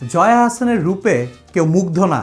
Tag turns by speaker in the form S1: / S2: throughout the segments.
S1: জয়া হাসানের রূপে কেউ মুগ্ধ না,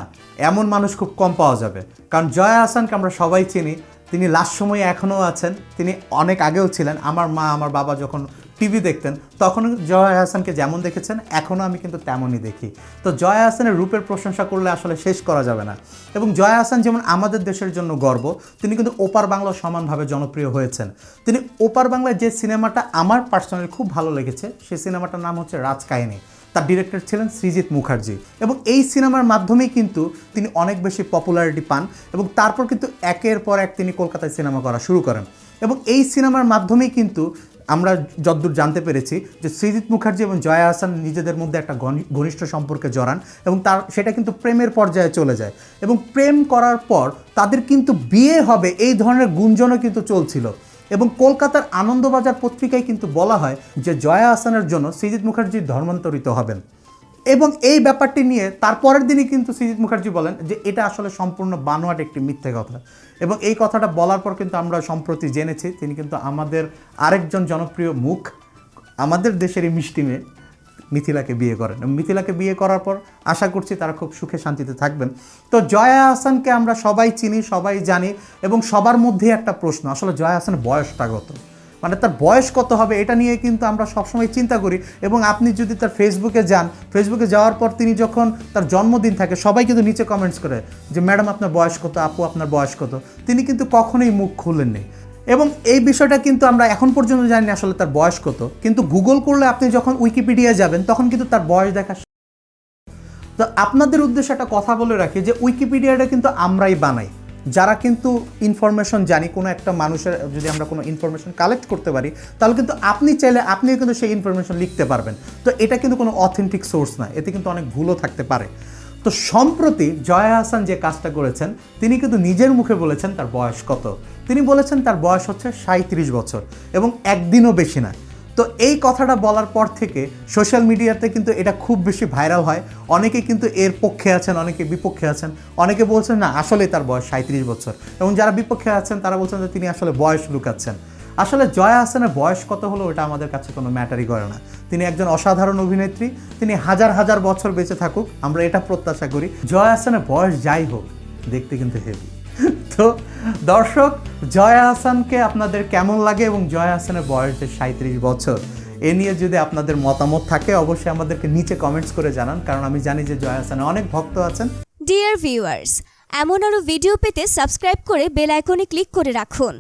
S1: এমন মানুষ খুব কম পাওয়া যাবে। কারণ জয়া হাসানকে আমরা সবাই চিনি, তিনি লাস্ট সময়ে এখনও আছেন, তিনি অনেক আগেও ছিলেন। আমার মা, আমার বাবা যখন টিভি দেখতেন, তখন জয়া হাসানকে যেমন দেখেছেন, এখনও আমি কিন্তু তেমনই দেখি। তো জয়া হাসানের রূপের প্রশংসা করলে আসলে শেষ করা যাবে না। এবং জয়া হাসান যেমন আমাদের দেশের জন্য গর্ব, তিনি কিন্তু ওপার বাংলা সমানভাবে জনপ্রিয় হয়েছেন। তিনি ওপার বাংলায় যে সিনেমাটা আমার পার্সোনালি খুব ভালো লেগেছে সেই সিনেমাটার নাম হচ্ছে রাজকাহিনী। তার ডিরেক্টর ছিলেন সৃজিত মুখার্জি। এবং এই সিনেমার মাধ্যমেই কিন্তু তিনি অনেক বেশি পপুলারিটি পান এবং তারপর কিন্তু একের পর এক তিনি কলকাতায় সিনেমা করা শুরু করেন। এবং এই সিনেমার মাধ্যমেই কিন্তু আমরা যতদূর জানতে পেরেছি যে সৃজিত মুখার্জি এবং জয়া হাসান নিজেদের মধ্যে একটা ঘনিষ্ঠ সম্পর্কে জড়ান এবং তার, সেটা কিন্তু প্রেমের পর্যায়ে চলে যায়। এবং প্রেম করার পর তাদের কিন্তু বিয়ে হবে, এই ধরনের গুঞ্জনও কিন্তু চলছিল। এবং কলকাতার আনন্দবাজার পত্রিকায় কিন্তু বলা হয় যে জয়া আহসানের জন্য সৃজিত মুখার্জি ধর্মান্তরিত হবেন। এবং এই ব্যাপারটি নিয়ে তারপরের দিনই কিন্তু সৃজিত মুখার্জি বলেন যে এটা আসলে সম্পূর্ণ বানোয়াট একটি মিথ্যে কথা। এবং এই কথাটা বলার পর কিন্তু আমরা সম্প্রতি জেনেছি, তিনি কিন্তু আমাদের আরেকজন জনপ্রিয় মুখ, আমাদের দেশের এই মিষ্টি মেয়ে। মিথিলাকে বিয়ে করেন। মিথিলাকে বিয়ে করার পর আশা করছি তারা খুব সুখে শান্তিতে থাকবেন। তো জয়া হাসানকে আমরা সবাই চিনি, সবাই জানি এবং সবার মধ্যে একটা প্রশ্ন, আসলে জয়া হাসানের বয়সটা কত? মানে তার বয়স কত হবে এটা নিয়ে কিন্তু আমরা সবসময় চিন্তা করি এবং আপনি যদি তার ফেসবুকে যান ফেসবুকে যাওয়ার পর তিনি যখন তার জন্মদিন থাকে, সবাই কিন্তু নিচে কমেন্টস করে যে, ম্যাডাম, আপনার বয়স কত? আপু, আপনার বয়স কত? তিনি কিন্তু কখনোই মুখ খুলেননি। এবং এই বিষয়টা কিন্তু আমরা এখন পর্যন্ত জানি না আসলে তার বয়স কত। কিন্তু গুগল করলে আপনি যখন উইকিপিডিয়া যাবেন, তখন কিন্তু তার বয়স দেখা তো আপনাদের উদ্দেশ্যে একটা কথা বলে রাখি যে উইকিপিডিয়াটা কিন্তু আমরাই বানাই। যারা কিন্তু ইনফরমেশন জানি, কোনো একটা মানুষের, যদি আমরা কোনো ইনফরমেশন কালেক্ট করতে পারি, তাহলে কিন্তু আপনি চাইলে আপনিও কিন্তু সেই ইনফরমেশন লিখতে পারবেন। তো এটা কিন্তু কোনো অথেন্টিক সোর্স না, এতে কিন্তু অনেক ভুলও থাকতে পারে। তো সম্প্রতি জয়া হাসান যে কাজটা করেছেন, তিনি কিন্তু নিজের মুখে বলেছেন তার বয়স কত। তিনি বলেছেন তার বয়স হচ্ছে সাঁত্রিশ বছর এবং একদিনও বেশি না তো এই কথাটা বলার পর থেকে সোশ্যাল মিডিয়াতে কিন্তু এটা খুব বেশি ভাইরাল হয়। অনেকে কিন্তু এর পক্ষে আছেন, অনেকে বিপক্ষে আছেন। অনেকে বলছেন, না আসলে তার বয়স সাঁত্রিশ বছর। এবং যারা বিপক্ষে আছেন, তারা বলছেন যে তিনি আসলে বয়স লুকাচ্ছেন। আসলে জয়া হাসানের বয়স কত হলো ওটা আমাদের কাছে কোনো ম্যাটারই করে না। তিনি একজন অসাধারণ অভিনেত্রী, তিনি হাজার হাজার বছর বেঁচে থাকুক, আমরা এটা প্রত্যাশা করি। জয়া হাসানের বয়স যাই হোক, দেখতে কিন্তু হেভি তো দর্শক, জয়া হাসানকে আপনাদের কেমন লাগে এবং জয়া হাসানের বয়স যে সাঁত্রিশ বছর, এ নিয়ে যদি আপনাদের মতামত থাকে, অবশ্যই আমাদেরকে নিচে কমেন্টস করে জানান, কারণ আমি জানি যে জয়া হাসানের অনেক ভক্ত আছেন।
S2: ডিয়ার ভিউয়ার্স এমন আরও ভিডিও পেতে সাবস্ক্রাইব করে বেল আইকনে ক্লিক করে রাখুন।